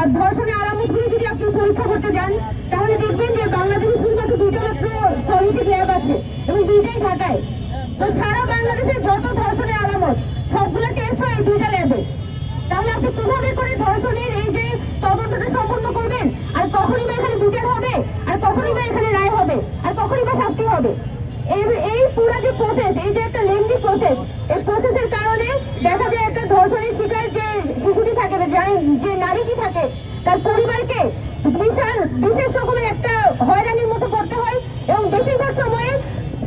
আহ, ধর্ষণের আলামতগুলো যদি আপনি পরীক্ষা করতে যান তাহলে দেখবেন যে বাংলাদেশে শুধুমাত্র দুইটা মাত্র ফরেন্সিক ল্যাব আছে এবং দুইটাই ঢাকায়। তো সারা বাংলাদেশে যত ধর্ষণের আলামত সবগুলো টেস্ট হয় এই দুইটা ল্যাবে তাহলে আপনি কীভাবে করে ধর্ষণের এই যে তদন্তটা সম্পন্ন করবেন? আর কখনই বা এখানে বিচার হবে? আর কখনই বা এখানে রায় হবে? আর কখনই বা শাস্তি হবে? এই এই পুরো যে প্রসেস এই যে একটা লেন্দি প্রসেস এই প্রসেসের কারণে দেখা যায় একটা ধর্ষণের শিকার যে শিশুটি থাকে যে নারীটি থাকে, তার পরিবারকে বিশাল, বিশেষ রকমের একটা হয়রানির মতো করতে হয় এবং বেশিরভাগ সময়ে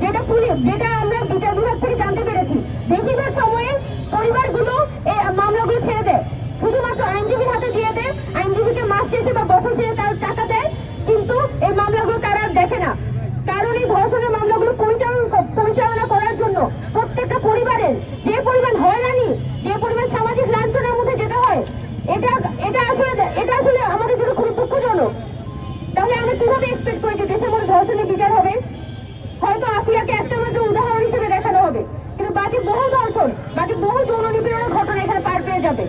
যেটা পুলিশ যেটা আমরা বিচার বিভাগ থেকে জানতে পেরেছি, বেশিরভাগ সময়ে পরিবারগুলো এই মামলাগুলো ছেড়ে দেয়। শুধুমাত্র আইনজীবীর হাতে দিয়ে দেয় আইনজীবীকে মাস শেষে বা বছর শেষে তার টাকা দেয় কিন্তু এই মামলাগুলো তারা আর দেখে না কারণ এই ধর্ষণের মামলাগুলো পরিচালনা পরিচালনা করার জন্য প্রত্যেকটা পরিবারের যে পরিমাণ হয়রানি যে পরিমাণ সামাজিক লাঞ্ছনার মধ্যে যেতে হয় এটা আসলে এটা আসলে আমাদের জন্য খুবই দুঃখজনক। তাহলে আমরা কীভাবে এক্সপেক্ট করি যে দেশের মধ্যে ধর্ষণের বিচার হবে? হয়তো আসিয়াকে একটা মাত্র উদাহরণ হিসেবে দেখানো হবে। কিন্তু বাকি বহু ধর্ষণ, বাকি বহু যৌন নিপীড়নের ঘটনা এখানে পার পেয়ে যাবে।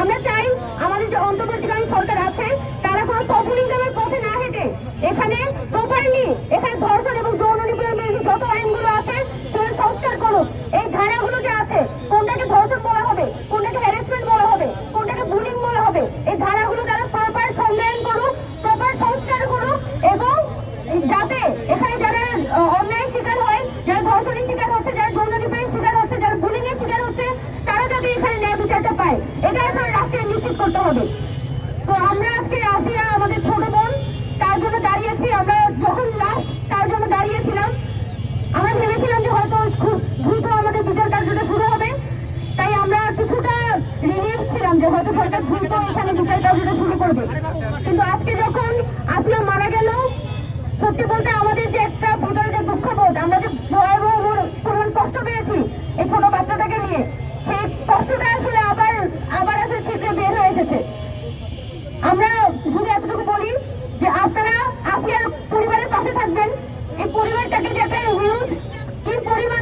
আমরা চাই আমাদের যে অন্তর্বর্তীকালীন সরকার আছে, তারা কোনো পপুলিজমের পথে না হেঁটে এখানে প্রপারলি এখানে ধর্ষণ এবং যৌন নিপীড়ন বিরোধী যত আইনগুলো আছে সেগুলো সংস্কার করুক এই ধারাগুলো যে আছে কোনটাকে ধর্ষণ বলা হবে কোনটাকে হ্যারাসমেন্ট বলা হবে কোনটাকে বুলিং বলা হবে এই ধারাগুলো তারা প্রপার সংজ্ঞায়ন করুক প্রপার সংস্কার করুক এবং যাতে এখানে যারা অন্যায়ের শিকার হয়, যারা ধর্ষণের শিকার হচ্ছে, যারা যৌন নিপীড়নের শিকার হচ্ছে, যারা বুলিং এর শিকার হচ্ছে, তারা যাতে এখানে ন্যায় বিচারটা পায়। এটা আসলে রাষ্ট্রের নিশ্চিত করতে হবে। তো আমরা আজকে আসিয়া আমাদের ছোট বোন, তার জন্য দাঁড়িয়েছি। আমরা যখন লাস্ট তার জন্য দাঁড়িয়েছিলাম, আমরা ভেবেছিলাম যে হয়তো খুব দ্রুত আমাদের বিচার কার্যটা শুরু হবে। তাই আমরা কিছুটা রিলিফ ছিলাম যে হয়তো সরকার দ্রুত এখানে বিচার কার্যটা শুরু করবে। কিন্তু আজকে যখন আসিয়া সত্যি বলতে আমাদের যে একটা ভোটার যে দুঃখবোধ, আমরা যে ভয়াবহ পরিমাণ কষ্ট পেয়েছি এই ছোট বাচ্চাটাকে নিয়ে, সেই কষ্টটা আসলে আবার আবার আসলে ঠিকরে বের হয়ে এসেছে। আমরা শুধু এতটুকু বলি যে আপনারা আসিয়ার পরিবারের পাশে থাকবেন। এই পরিবারটাকে যে একটা হিউজ কি পরিমাণ